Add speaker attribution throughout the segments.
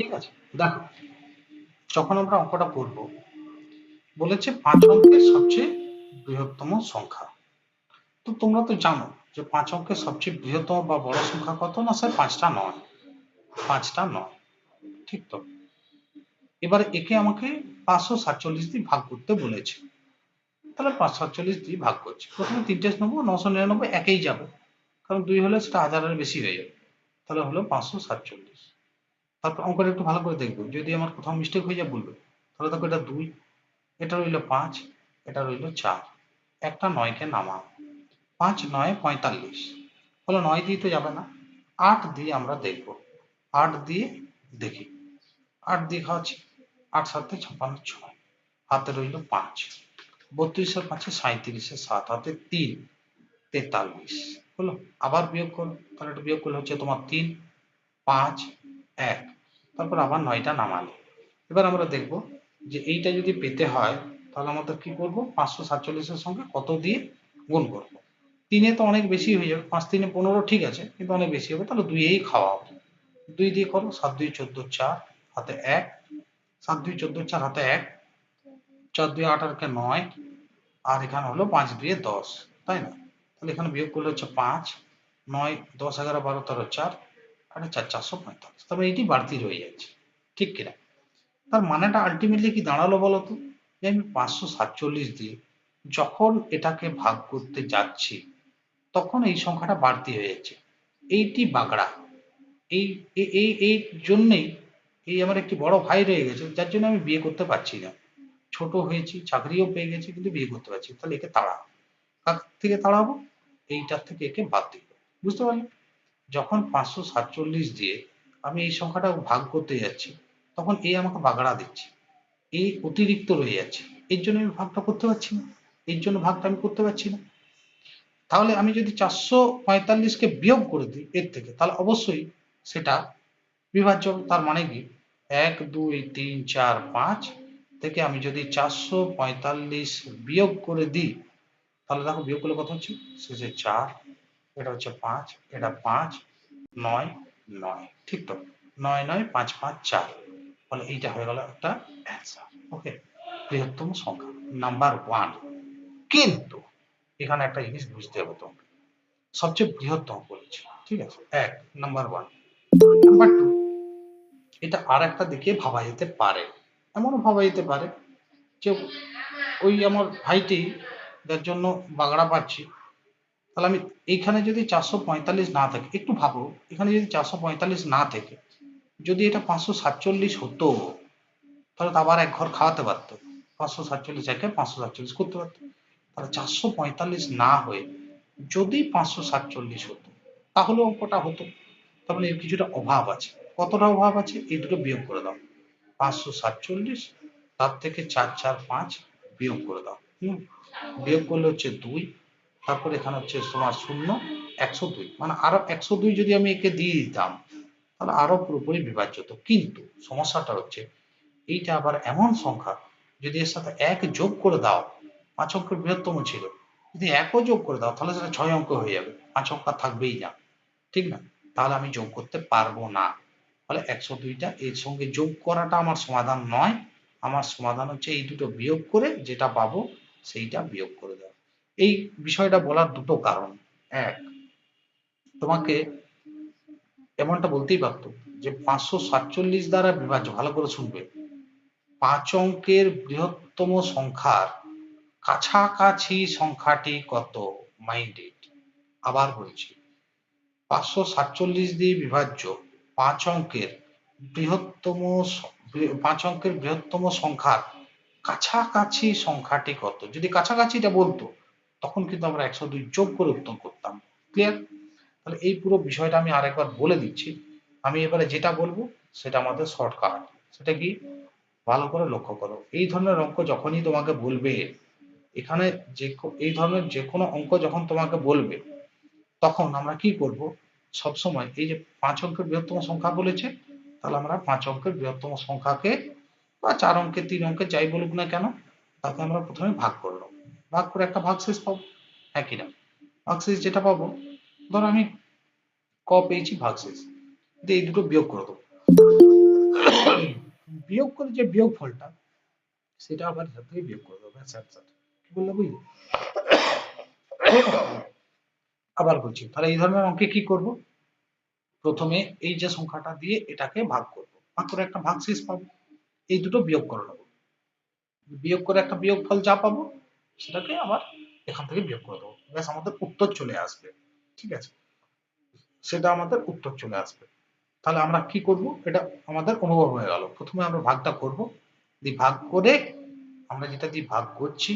Speaker 1: ঠিক আছে? দেখো, যখন আমরা অঙ্কটা করব, বলেছে পাঁচ অঙ্কের সবচেয়ে বৃহত্তম সংখ্যা। তো তোমরা তো জানো যে পাঁচ অঙ্কের সবচেয়ে বৃহত্তম বা বড় সংখ্যা কত? না স্যার পাঁচটা নয়। পাঁচটা নয়। ঠিক তো? এবার একে আমাকে পাঁচশো সাতচল্লিশ দিয়ে ভাগ করতে বলেছে। তাহলে পাঁচশো সাতচল্লিশ দিয়ে ভাগ করছি। প্রথমে তিনটে নেব, নশো নিরানব্বই, একেই যাবে। কারণ দুই হলে সেটা হাজারের বেশি হয়ে যাবে। তাহলে হলো পাঁচশো সাতচল্লিশ। তারপর অঙ্কটা একটু ভালো করে দেখব। যদি আমার কোথাও মিস্টেক হয়ে যায়, বলবে। তাহলে দেখো এটা দুই, এটা রইল পাঁচ, এটা রইল চার। একটা নয়কে নামা। পাঁচ নয় পঁয়তাল্লিশ। হলো নয় দিয়ে তো যাবে না। আট দিয়ে আমরা দেখব। আট দিয়ে দেখি। আট দিয়ে খাওয়াচ্ছি। আট সাথে ছাপ্পান্ন ছয়। হাতে রইল পাঁচ। বত্রিশের পাঁচে সাঁত্রিশের সাত। হাতে তিন, তেতাল্লিশ। হলো আবার বিয়োগ করো। তাহলে বিয়োগ করলে হচ্ছে তোমার তিন, পাঁচ এক। তারপর আবার নয়টা নামালে। এবার আমরা দেখব যে এইটা যদি পেতে হয়, তাহলে আমাদের কি করব? পাঁচশো সাতচল্লিশের সঙ্গে কত দিয়ে গুণ করব? তিনে তো অনেক বেশি হয়ে যাবে। পাঁচ, তিনে পনেরো ঠিক আছে, কিন্তু অনেক বেশি হবে। তাহলে দুইয়েই খাওয়া হবে। দুই দিয়ে করো, সাত, দুই, চোদ্দ, চার, হাতে এক। সাত, দুই, চোদ্দ, চার, হাতে এক। চার, দুই, আট, আটকে নয়। আর এখানে হলো পাঁচ দুয়ে দশ। তাই না? তাহলে এখানে বিয়োগ করলে হচ্ছে পাঁচ। নয়, দশ, এগারো, বারো, তেরো, চার। আর চার চারশো পঁয়তাল্লিশ। তবে এইটি বাড়তি রয়ে যাচ্ছে। ঠিক কিনা? তার মানেটা আলটিমেটলি কি দাঁড়াল বলতো যে আমি পাঁচশো সাতচল্লিশ দিয়ে যখন এটাকে ভাগ করতে যাচ্ছি, তখন এই সংখ্যাটা বাড়তি হয়ে যাচ্ছে। এইটি বাগড়া। এই এই এই জন্যেই এই আমার একটি বড় ভাই রয়ে গেছে, যার জন্য আমি বিয়ে করতে পারছি না। ছোট হয়েছি, চাকরিও পেয়ে গেছি, কিন্তু বিয়ে করতে পারছি তাহলে একে তাড়া কার থেকে তাড়াবো? এইটার থেকে একে বাদ দিব। বুঝতে পারলে? যখন পাঁচশো সাতচল্লিশ দিয়ে আমি এই সংখ্যাটা ভাগ করতে যাচ্ছি, তখন এই আমাকে বাগড়া দিচ্ছে। এই অতিরিক্ত রয়ে যাচ্ছে। এর জন্য আমি ভাগটা করতে পারছি না। এর জন্য ভাগটা আমি করতে পারছি না। তাহলে আমি যদি চারশো পঁয়তাল্লিশকে বিয়োগ করে দিই এর থেকে, তাহলে অবশ্যই সেটা বিভাজ্য তার মানে কি? এক, দুই, তিন, চার, পাঁচ থেকে আমি যদি চারশো পঁয়তাল্লিশ বিয়োগ করে দিই, তাহলে দেখো বিয়োগ করলে কত হচ্ছে? শেষে চার। এটা হচ্ছে পাঁচ, এটা পাঁচ, নয় নয়। ঠিক তো? নয় নয়, পাঁচ পাঁচ, চার। ফলে এইটা হয়ে গেল একটা অ্যান্সার ওকে বৃহত্তম সংখ্যা নাম্বার ওয়ান কিন্তু এখানে একটা জিনিস বুঝতে হবে তোমাকে সবচেয়ে বৃহত্তম বলেছে, ঠিক আছে? এক নাম্বার ওয়ান নাম্বার টু এটা আর একটা দিকে ভাবা যেতে পারে। এমনও ভাবা যেতে পারে যে ওই আমার ভাইটি, যার জন্য বাগড়া পাচ্ছি তাহলে আমি এইখানে যদি চারশো পঁয়তাল্লিশ না থাকে, একটু ভাবো, এখানে যদি চারশো পঁয়তাল্লিশ না থেকে, যদি এটা পাঁচশো সাতচল্লিশ হতো, তাহলে আবার এক ঘর খাওয়াতে পারতো। পাঁচশো সাতচল্লিশ একে পাঁচশো সাতচল্লিশ করতে পারতো। তাহলে চারশো পঁয়তাল্লিশ না হয়ে যদি পাঁচশো সাতচল্লিশ হতো তাহলে অঙ্কটা হতো। তাহলে এর কিছুটা অভাব আছে। কতটা অভাব আছে? এই দুটো বিয়োগ করে দাও। পাঁচশো সাতচল্লিশ, তার থেকে চার চার পাঁচ বিয়োগ করে দাও। বিয়োগ করলে হচ্ছে দুই। তারপর এখানে হচ্ছে তোমার শূন্য, একশো দুই। মানে আরও একশো দুই যদি আমি একে দিয়ে দিতাম, তাহলে আরও পুরোপুরি বিভাজ্য হতো কিন্তু সমস্যাটা হচ্ছে, এইটা আবার এমন সংখ্যা, যদি এর সাথে এক যোগ করে দাও, পাঁচ অঙ্কের বৃহত্তম ছিল, যদি একও যোগ করে দাও, তাহলে সেটা ছয় অঙ্ক হয়ে যাবে, পাঁচ অঙ্ক থাকবেই না। ঠিক না? তাহলে আমি যোগ করতে পারব না। ফলে একশো দুইটা এর সঙ্গে যোগ করাটা আমার সমাধান নয়। আমার সমাধান হচ্ছে এই দুটো বিয়োগ করে যেটা পাবো, সেইটা বিয়োগ করে এই বিষয়টা বলার দুটো কারণ। এক, তোমাকে এমনটা বলতেই পারতো যে পাঁচশো সাতচল্লিশ দ্বারা বিভাজ্য, ভালো করে শুনবে। পাঁচ অঙ্কের বৃহত্তম সংখ্যার কাছাকাছি সংখ্যাটি কত? মাইন্ডেড আবার বলছি, পাঁচশো সাতচল্লিশ দিয়ে বিভাজ্য পাঁচ অঙ্কের বৃহত্তম পাঁচ অঙ্কের বৃহত্তম সংখ্যার কাছাকাছি সংখ্যাটি কত? যদি কাছাকাছিটা বলতো তখন কিন্তু আমরা একশো দুই যোগ করে উত্তর করতাম। ক্লিয়ার তাহলে এই পুরো বিষয়টা আমি আরেকবার বলে দিচ্ছি। আমি এবারে যেটা বলব, সেটা আমাদের শর্টকাট সেটা কি? ভালো করে লক্ষ্য করো। এই ধরনের অঙ্ক যখনই তোমাকে বলবে, এখানে যে এই ধরনের যে কোনো অঙ্ক যখন তোমাকে বলবে, তখন আমরা কি করব? সবসময় এই যে পাঁচ অঙ্কের বৃহত্তম সংখ্যা বলেছে, তাহলে আমরা পাঁচ অঙ্কের বৃহত্তম সংখ্যাকে বা চার অঙ্কের তিন অঙ্কের যাই বলুক না কেন, তাকে আমরা প্রথমে ভাগ করলাম ভাগ করে একটা ভাগশেষ পাবো? হ্যাঁ কিনা ভাগশেষ যেটা পাবো? ধরো আমি ক পেয়েছি ভাগশেষ দিয়ে এই দুটো বিয়োগ করে দেবো। বিয়োগ করে যে বিয়োগ ফলটা সেটা আবার এখান থেকে বিয়োগ করে দেবো। ব্যাস একসাথে কি বললে বুঝলি? আবার বলছি তাহলে এই ধরনের অঙ্কে কি করব? প্রথমে এই যে সংখ্যাটা দিয়ে এটাকে ভাগ করব। ভাগ করে একটা ভাগ শেষ পাবো। এই দুটো বিয়োগ করে নেব। বিয়োগ করে একটা বিয়োগ ফল যা পাবো সেটাকে আবার এখান থেকে বিয়োগ করে দেবো। ব্যাস, আমাদের উত্তর চলে আসবে। ঠিক আছে? সেটা আমাদের উত্তর চলে আসবে। তাহলে আমরা কি করব? এটা আমাদের অনুভব হয়ে গেল। প্রথমে আমরা ভাগটা করব। দিয়ে ভাগ করে আমরা যেটা দিয়ে ভাগ করছি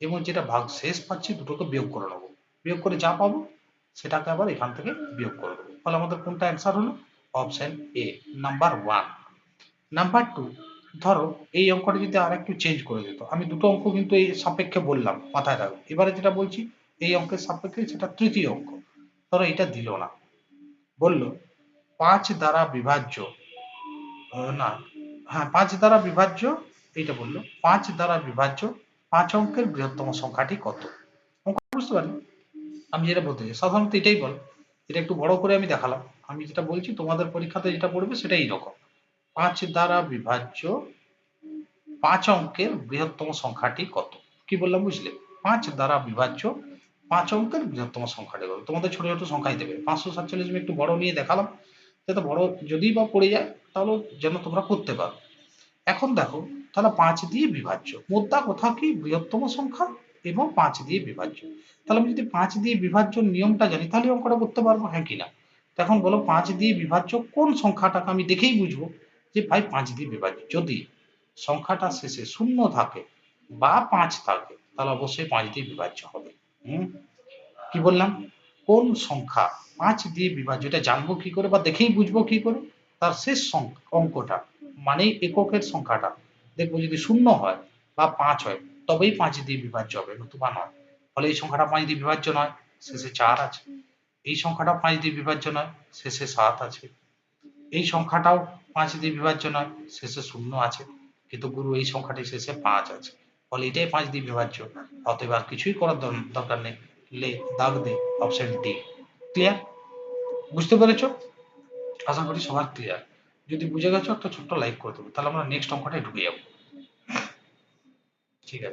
Speaker 1: এবং যেটা ভাগ শেষ পাচ্ছি, দুটোকে বিয়োগ করে নেব। বিয়োগ করে যা পাবো, সেটাকে আবার এখান থেকে বিয়োগ করে দেবো। ফলে আমাদের কোনটা অ্যান্সার হলো? Option A number one number two ধরো, এই অঙ্কটা যদি আর একটু চেঞ্জ করে দিত, আমি দুটো অঙ্ক কিন্তু এই সাপেক্ষে বললাম, মাথায় রাখো। এবারে যেটা বলছি, এই অঙ্কের সাপেক্ষে সেটা তৃতীয় অঙ্ক। ধরো, এটা দিল না। বলল, পাঁচ দ্বারা বিভাজ্য না হ্যাঁ পাঁচ দ্বারা বিভাজ্য, এইটা বলল, পাঁচ দ্বারা বিভাজ্য, পাঁচ অঙ্কের বৃহত্তম সংখ্যাটি কত? অঙ্ক বুঝতে পারলে? আমি যেটা বলতে চাই, সাধারণত এটাই বল, এটা একটু বড় করে আমি দেখালাম। আমি যেটা বলছি, তোমাদের পরীক্ষাতে যেটা পড়বে সেটা এইরকম পাঁচ দ্বারা বিভাজ্য পাঁচ অঙ্কের বৃহত্তম সংখ্যাটি কত? কি বললাম বুঝলে? পাঁচ দ্বারা বিভাজ্য পাঁচ অঙ্কের বৃহত্তম সংখ্যাটি কত? তোমাদের ছোট ছোট সংখ্যাই দেবে পাঁচশো সাতচল্লিশ আমি একটু বড় নিয়ে দেখালাম। যাতে বড় যদি বা পড়ে যায়, তাহলে যেন তোমরা করতে পারো। এখন দেখো, তাহলে পাঁচ দিয়ে বিভাজ্য। মোদ্দা কথা কি? বৃহত্তম সংখ্যা এবং পাঁচ দিয়ে বিভাজ্য। তাহলে আমি যদি পাঁচ দিয়ে বিভাজ্য নিয়মটা জানি, তাহলে অঙ্কটা করতে পারব হ্যাঁ কিনা এখন বলো, পাঁচ দিয়ে বিভাজ্য কোন সংখ্যাটাকে আমি দেখেই বুঝব? যে ভাই পাঁচ দিয়ে বিভাজ্য যদি সংখ্যাটা শেষে শূন্য থাকে বা পাঁচ থাকে, তাহলে অবশ্যই পাঁচ দিয়ে বিভাজ্য হবে। হুম? কি বললাম? কোন সংখ্যা পাঁচ দিয়ে বিভাজ্য, এটা জানব কি করে বা দেখেই বুঝব কি করে? তার শেষ অঙ্কটা মানে এককের সংখ্যাটা, দেখব যদি শূন্য হয় বা পাঁচ হয়, তবেই পাঁচ দিয়ে বিভাজ্য হবে, নতুবা নয়। ফলে এই সংখ্যাটা পাঁচ দিয়ে বিভাজ্য নয়, শেষে চার আছে। এই সংখ্যাটা পাঁচ দিয়ে বিভাজ্য নয়, শেষে সাত আছে। এই সংখ্যাটাও পাঁচ দিয়ে বিভাজ্য নয়, শেষে শূন্য আছে। কিন্তু গুরু এই সংখ্যাটি শেষে পাঁচ আছে। ফলে এটাই পাঁচ দিয়ে বিভাজ্য। অতএব আর কিছুই করার দর- দরকার নেই। লে, দাগ দে অপশন ডি ক্লিয়ার বুঝতে পেরেছ? আশা করি সবার ক্লিয়ার যদি বুঝে গেছো, একটা ছোট্ট লাইক করে দেবো। তাহলে আমরা নেক্সট অঙ্কটায় ঢুকে যাব। ঠিক আছে।